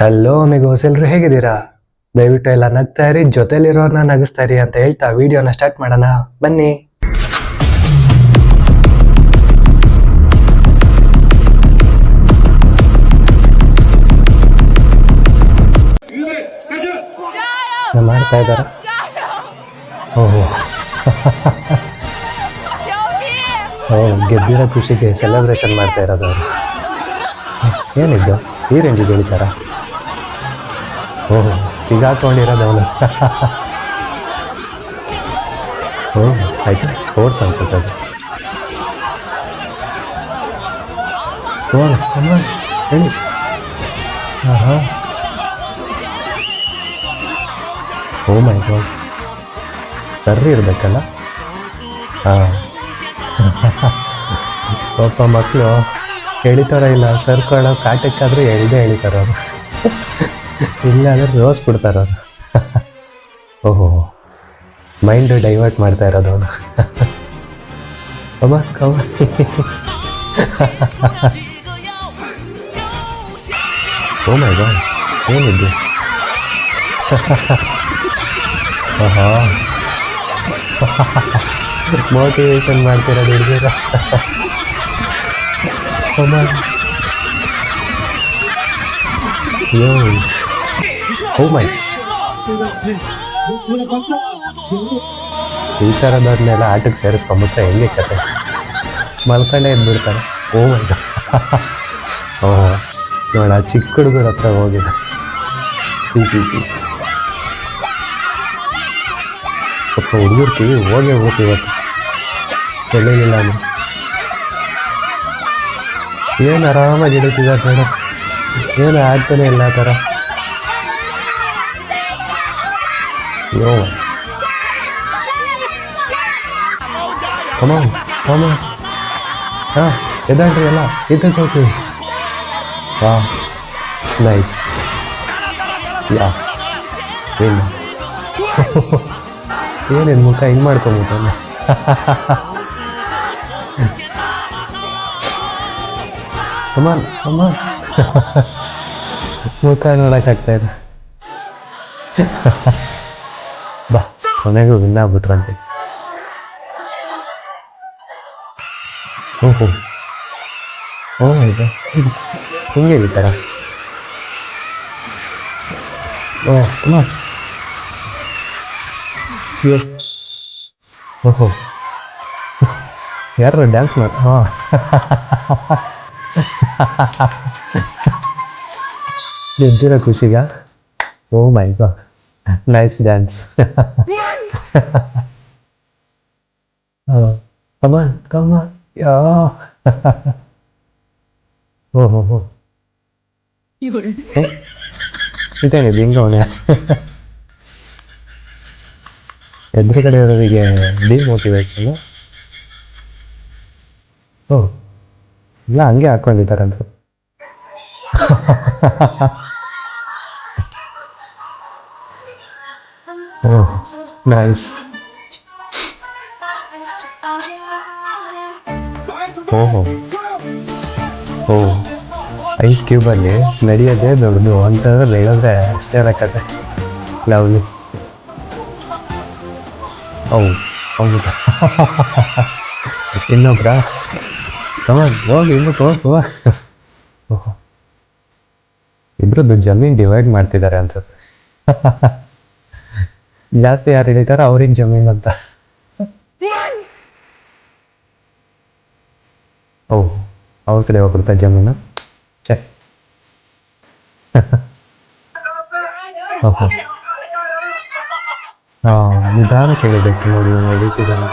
Hello ಅಮಿಗೋಸ್ ಎಲ್ರು ಹೇಗಿದ್ದೀರಾ? ದಯವಿಟ್ಟು ಎಲ್ಲ ನಗ್ತಾ ಇರಿ, ಜೊತೆಲಿರೋರ್ನ ನಗಿಸ್ತಾ ಇರಿ ಅಂತ ಹೇಳ್ತಾ ವಿಡಿಯೋನ ಸ್ಟಾರ್ಟ್ ಮಾಡೋಣ. ಬನ್ನಿ. ನಾನ್ ಮಾಡ್ತಾ ಇದ್ದಾರ. ಓಹೋ. ಗೆದ್ದಿರೋ ಖುಷಿಗೆ ಸೆಲೆಬ್ರೇಷನ್ ಮಾಡ್ತಾ ಇರೋದು ಏನಿದ್ದು ಈ ರೇಂಜಿಗೆ ಹೇಳ್ತಾರ ಓಹೋ ಸಿಗಾಕೊಂಡಿರೋದು ಅವನು. ಓ, ಆಯ್ತು ಸ್ಪೋರ್ಟ್ಸ್ ಅನ್ಸುತ್ತೆ ಅದು. ಹೇಳಿ. ಹಾಂ ಹಾಂ ಓ ಮೈ ಗಾಡ್. ಸರ್ರಿ ಇರಬೇಕಲ್ಲ? ಹಾಂ. ಪಾಪ ಮಕ್ಕಳು ಎಳಿತಾರ ಇಲ್ಲ ಸರ್ಕೊಳ್ಳೋ ಕಾಟಕ್ಕಾದ್ರೂ ಎಳ್ದೇ ಎಳಿತಾರ ಅವರು. ಇಲ್ಲ ಅಂದ್ರೆ ರೋಸ್ ಬಿಡ್ತಾರ ಓಹೋ ಮೈಂಡ್ ಡೈವರ್ಟ್ ಮಾಡ್ತಾ ಇರೋದು ಅವನು. ಅಮ್ಮ ಕವ ಓ ಮೈ ಗಾಡ್ ಏನಿದ್ದು ಆಹಾ. ಮೋಟಿವೇಶನ್ ಮಾಡ್ತಿರೋದು ಹುಡುಗರ? ಅಮ್ಮ. ಓ ಮೈ ಈ ಥರದವ್ರನ್ನೆಲ್ಲ ಆಟಕ್ಕೆ ಸೇರಿಸ್ಕೊಂಬಿಟ್ರೆ ಹೆಂಗೆ ಕತೆ? ಮಲ್ಕೊಂಡೇ ಎದ್ಬಿಡ್ತಾರೆ ಓ ಮೈ ಓ ನೋಡ ಚಿಕ್ಕ ಹುಡುಗರ ಹತ್ರ ಹೋಗಿದ ಸ್ವಲ್ಪ ಹುಡುಗರು ಕಿವಿ ಹೋಗೇ ಹೋಗ್ತು ಇವತ್ತು. ಬೆಳೆಯಲಿಲ್ಲ ಅದು. ಏನು ಆರಾಮಾಗಿ ಹಿಡಿತಿದ್ದಾರೆ ಮೇಡಮ್ ಏನು ಆಗ್ತಾನೆ ಇಲ್ಲ ಆ ಥರ. ಯೋ ಕಮ ಕಮ ಹಾಂ ಎದ್ದಾಡ್ರಿ ಎಲ್ಲ. ಇದಕ್ಕೆ ಹೋಗ್ತೀವಿ ವಾ ನೈಸ್ ಯಾ ಏನು ಏನೇನು ಮುಖ ಹಿಂಗೆ ಮಾಡ್ಕೊಂಬಿಟ್ಟಾನೆ ಕಮಾನ್ ಕಮಾನ್ ಮುಖ ನೋಡೋಕ್ಕಾಗ್ತಾ ಇಲ್ಲ ಬಾ ಕೊನೆಗೂ ವಿನ್ ಆಗ್ಬಿಟ್ರಂತೆ ಓಹೋ ಓ ಇದು ಹಿಂಗೆ ಈ ಥರ ಓ ಕಮಾನ್ ಅಯ್ಯೋ ಓಹೋ ಯಾರು ಡ್ಯಾನ್ಸ್ ಮಾಡಿ ಹಾಂ ಗೆದ್ದಿರೋ ಖುಷಿಗ ಓ my god nice dance come on come on yeah oh ಹೋ ಹೋ ಇದೇನಿದೆ ಹಿಂಗೆ ಅವನೇ ಎದುರುಗಡೆ ಇರೋರಿಗೆ ಡಿಮೋಟಿವೇಶನ್ ಓ ಇಲ್ಲ ಹಂಗೆ ಹಾಕೊಂಡಿದ್ದಾರಂತ ಓ ನೈಸ್ ಓಹೋ. ಓ ಐಸ್ ಕ್ಯೂಬಲ್ಲಿ ನಡೆಯೋದೇ ದೊಡ್ಡದು ಅಂತಂದ್ರೆ ಹೇಳಿದ್ರೆ ಅಷ್ಟೇ ಲೆಕ್ಕತೆ ಲವ್ಲಿ ಓ ಹೌದಾ ಇನ್ನೊಬ್ರ? ಕಮಾನ್ ಹೋಗಿ, ಇನ್ನು ಹೋಗುವ ಓಹೋ. ಇಬ್ರದ್ದು ಜಮೀನ್ ಡಿವೈಡ್ ಮಾಡ್ತಿದ್ದಾರೆ ಅನ್ಸುತ್ತೆ. ಜಾಸ್ತಿ ಯಾರು ಹಿಡಿತಾರೋ ಅವ್ರಿಗೆ ಜಮೀನ್ ಅಂತ. ಓ, ಅವ್ರ ಕಡೆ ಹೋಗ್ಬಿಡ್ತಾ ಜಮೀನು? ಛೆ. ಓಹೋ. ಹಾಂ ನಿಧಾನ ಕೇಳಬೇಕು ನೋಡಿ ನಡೀತಿದ್ದಾನೆ.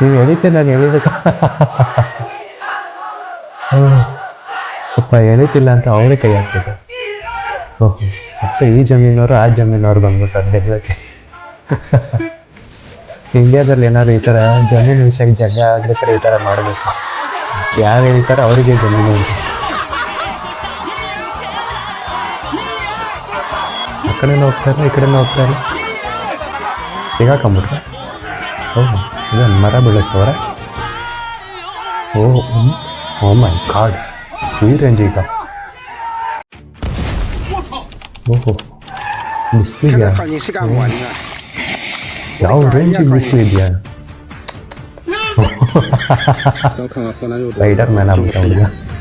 ನೀವು ಎಳಿತೆ ನಾನು ಎಳಿದಕ್ಕ ಸ್ವಲ್ಪ ಎಳಿತಿಲ್ಲ ಅಂತ ಅವರೇ ಕೈ ಹಾಕ್ತಿದ್ದೆ ಓಹೋ ಮತ್ತೆ ಈ ಜಮೀನವರು ಆ ಜಮೀನವ್ರು ಬಂದ್ಬಿಟ್ಟು ಗೆಲ್ಲಕ್ಕೆ ಇಂಡಿಯಾದಲ್ಲಿ ಏನಾದ್ರು ಈ ಥರ ಜಮೀನು ವಿಷಯಕ್ಕೆ ಜಗ ಆಗ್ಬೇಕಾದ್ರೆ ಈ ಥರ ಮಾಡಬೇಕು. ಯಾರು ಹೇಳ್ತಾರೆ ಅವರಿಗೆ ಜಮೀನು ಅಂತ ಆ ಕಡೆನೂ ಹೋಗ್ತಾರೆ ಈ ಕಡೆನೂ ಹೋಗ್ತಾರೆ ಸಿಗಾಕೊಂಬಿಟ್ರೆ ಓಹ್ ಇದನ್ನು ಮರ ಬೆಳೆಸ್ತವ್ರೆ. ಓ ಹ್ಮ್. ಓ ಮೈ ಗಾಡ್ ಈ ರೇಂಜ್ ಈಗ. 哦吼，你随便，要不真就你随便。哈哈哈哈哈哈！来得慢那不着急，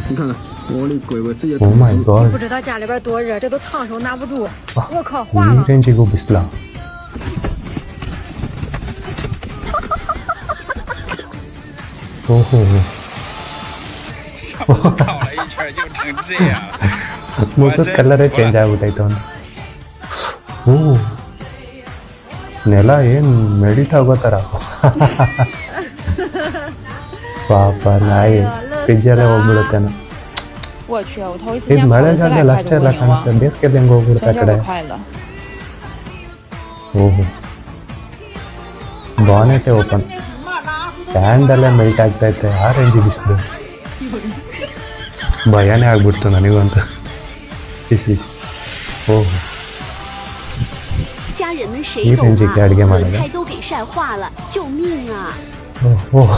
你看看，我的乖乖，直接烫手，你不知道家里边多热，这都烫手拿不住，我靠，画。你真去够不着。哦吼，上跑了一圈就成这样。ಮುಖದ ಕಲರೇ ಚೇಂಜ್ ಆಗ್ಬಿಟ್ಟೈತೆ ಅವನು ಹ್ಞೂ. ನೆಲ ಏನು ಮೆಡಿಟ್ ಆಗೋ ಥರ ಪಾಪ ನಾಯಿ ಫ್ರಿಜ್ಜಲ್ಲೇ ಹೋಗ್ಬಿಡುತ್ತೇನೆ ಇದು ಮಳೆಗಾಲದಲ್ಲಿ ಅಷ್ಟೇ ಎಲ್ಲ ಕಾಣುತ್ತೆ. ಬೇಸಿಗೆಯಲ್ಲಿ ಹೆಂಗೆ ಹೋಗ್ಬಿಡುತ್ತೆ ಆ ಕಡೆ? ಓಹೋ. ಬಾನೆಟೇ ಓಪನ್ ಸ್ಟ್ಯಾಂಡಲ್ಲೇ ಮೆಲ್ಟ್ ಆಗ್ತೈತೆ ಆ ರೇಂಜಿಗೆ ಬಿಸಿಲು. ಭಯನೇ ಆಗ್ಬಿಡ್ತು ನನಗಂತೂ. ಬಿಸಿ ಓಹ್ ಈ ಫ್ರೆಂಡ್ಸಿಗೆ ಅಡುಗೆ ಮಾಡಿದ ಓಹ್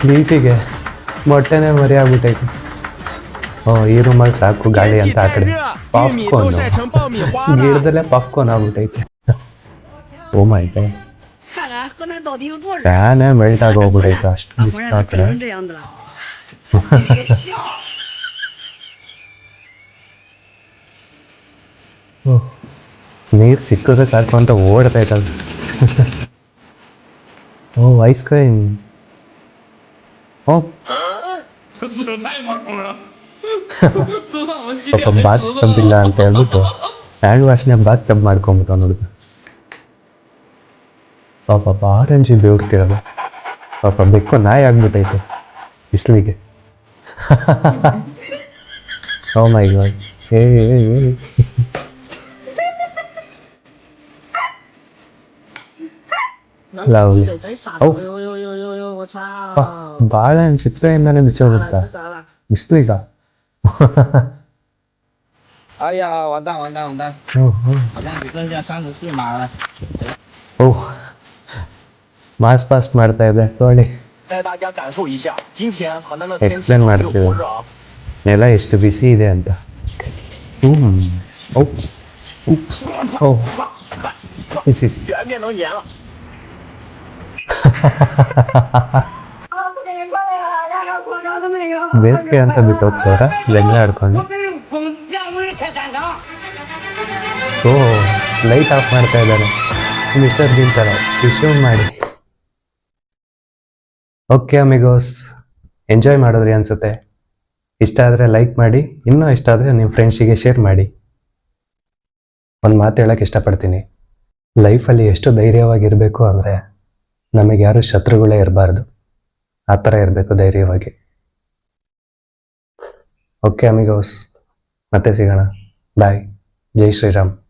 ಪ್ಲೀಟಿಗೆ ಮೊಟ್ಟೆನೆ ಮರಿ ಆಗ್ಬಿಟ್ಟೈತೆ ಓ ಈ ರೂಮಲ್ಲಿ ಸಾಕು ಗಾಳಿ ಅಂತ ಆ ಕಡೆ ಪಾಪ್ಕೋನ್ ಗಿಡದಲ್ಲೇ ಪಾಪ್ಕೋನ್ ಆಗ್ಬಿಟ್ಟೈತೆ ಓ ಮೈ ಫ್ಯಾನೇ ಮೆಲ್ಟ್ ಆಗೋಗ್ಬಿಟ್ಟೈತೆ ಅಷ್ಟು ಬಿಸ್ತಾಕ್ರೆ ನೀರು ಸಿಕ್ಕಿದ್ರೆ ಸಾಕು ಅಂತ ಓಡ್ತೈತೆ ಅದು ಓ ಐಸ್ ಕ್ರೀಮ್ ಓ. ಪಾಪ ಬಾತ್ ತಂಪಿಲ್ಲ ಅಂತ ಹೇಳ್ಬಿಟ್ಟು ಹ್ಯಾಂಡ್ ವಾಶ್ನ ಬಾತ್ ಟಬ್ ಮಾಡ್ಕೊಂಬಿಟ್ಟು ನೋಡಿದ್ರು ಪಾಪ ಆರೆಂಜ್ ಬೇಡ್ತಿರಲ್ಲ ಪಾಪ ಬೆಕ್ಕು ನಾಯಿ ಆಗ್ಬಿಟ್ಟೈತೆ ಬಿಸಿಲಿಗೆ. ಓ ಮೈ ಗಾಡ್ ಏ ಏ ಏ ಲವ್ಲಿ ಓ ಬಾಳೆಹಣ್ಣು ಚಿತ್ರೆಯಿಂದಾನೇ ಬಿಚ್ಚೋಗುತ್ತಾ ಬಿಸಿಲೀಗ 哎呀，完蛋完蛋完蛋， ಹ್ಞೂ ಹ್ಞೂ 好像只剩下三十四码了。 ಓಹ್ ಮಾಸ್ ಪಾಸ್ಟ್ ಮಾಡ್ತಾ ಇದೆ ನೋಡಿ 带大家感受一下，今天河南的 ಎಕ್ಸ್ಪ್ಲೇನ್ ಮಾಡ್ತೀವಿ ನೆಲ ಎಷ್ಟು ಬಿಸಿ ಇದೆ ಅಂತ ಹ್ಮ್ OOPS oops O is is 全变成盐了。 ಬೇಸಿಗೆ ಅಂತ ಬಿಟ್ಟು ಹೋಗ್ತವ್ರ? ಜಗಳ ಆಡ್ಕೊಂಡು? ಓ ಲೈಟ್ ಆಫ್ ಮಾಡ್ತಾ ಇದ್ದಾರೆ. ಮಿಸ್ಟರ್ ಬೀನ್ ಥರ ಮಾಡಿ. ಓಕೆ ಅಮಿಗೋಸ್ ಎಂಜಾಯ್ ಮಾಡಿದ್ರಿ ಅನ್ಸುತ್ತೆ. ಇಷ್ಟ ಆದರೆ ಲೈಕ್ ಮಾಡಿ, ಇನ್ನೂ ಇಷ್ಟ ಆದರೆ ನಿಮ್ಮ ಫ್ರೆಂಡ್ಸಿಗೆ ಶೇರ್ ಮಾಡಿ. ಒಂದು ಮಾತು ಹೇಳಕ್ಕೆ ಇಷ್ಟಪಡ್ತೀನಿ. ಲೈಫಲ್ಲಿ ಎಷ್ಟು ಧೈರ್ಯವಾಗಿರಬೇಕು ಅಂದರೆ ನಮಗೆ ಯಾರು ಶತ್ರುಗಳೇ ಇರಬಾರ್ದು. ಆ ಥರ ಇರಬೇಕು ಧೈರ್ಯವಾಗಿ. ಓಕೆ ಅಮಿಗೋಸ್ ಮತ್ತೆ ಸಿಗೋಣ. ಬಾಯ್ ಜೈ ಶ್ರೀರಾಮ್.